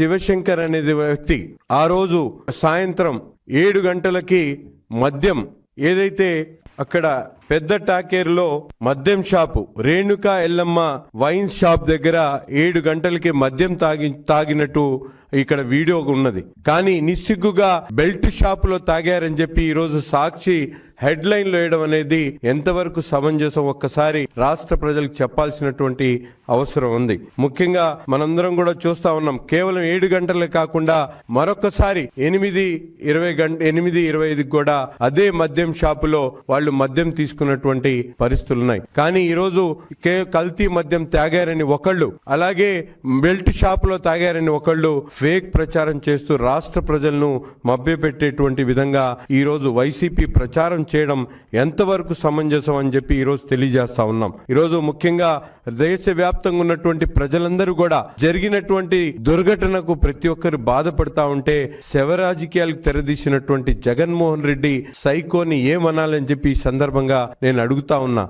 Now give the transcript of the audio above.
శివశంకర్ అనేది వ్యక్తి ఆ రోజు సాయంత్రం ఏడు గంటలకి మద్యం ఏదైతే అక్కడ పెద్ద టాకేరులో మద్యం shop Renuka Yellamma wines shop దగ్గర ఏడు గంటలకి మద్యం తాగి తాగినట్టు ఇక్కడ వీడియో ఉన్నది. కానీ నిస్సిగ్గుగా బెల్ట్ షాపులో తాగారని చెప్పి ఈరోజు సాక్షి హెడ్లైన్లు లో వేయడం అనేది ఎంతవరకు సమంజసం ఒక్కసారి రాష్ట్ర ప్రజలకు చెప్పాల్సినటువంటి అవసరం ఉంది. ముఖ్యంగా మనందరం కూడా చూస్తా ఉన్నాం. కేవలం ఏడు గంటలే కాకుండా మరొకసారి ఎనిమిది ఇరవై గంట ఎనిమిది ఇరవై ఐదుకి కూడా అదే మద్యం షాపులో వాళ్ళు మద్యం తీసుకున్నటువంటి పరిస్థితులు ఉన్నాయి. కానీ ఈరోజు కే కల్తీ మద్యం తాగారని ఒకళ్ళు అలాగే బెల్ట్ షాపులో తాగారని ఒకళ్ళు ఫేక్ ప్రచారం చేస్తూ రాష్ట్ర ప్రజలను మభ్యపెట్టేటువంటి విధంగా ఈరోజు వైసీపీ ప్రచారం చేయడం ఎంతవరకు సమంజసం అని చెప్పి ఈరోజు తెలియజేస్తా ఉన్నాం. ఈరోజు ముఖ్యంగా దేశవ్యాప్తంగా ఉన్నటువంటి ప్రజలందరూ కూడా జరిగినటువంటి దుర్ఘటనకు ప్రతి ఒక్కరు బాధపడతా ఉంటే శవ రాజకీయాలకు తెరదీసినటువంటి జగన్మోహన్ రెడ్డి సైకోని ఏమనాలని చెప్పి ఈ సందర్భంగా నేను అడుగుతా ఉన్నా.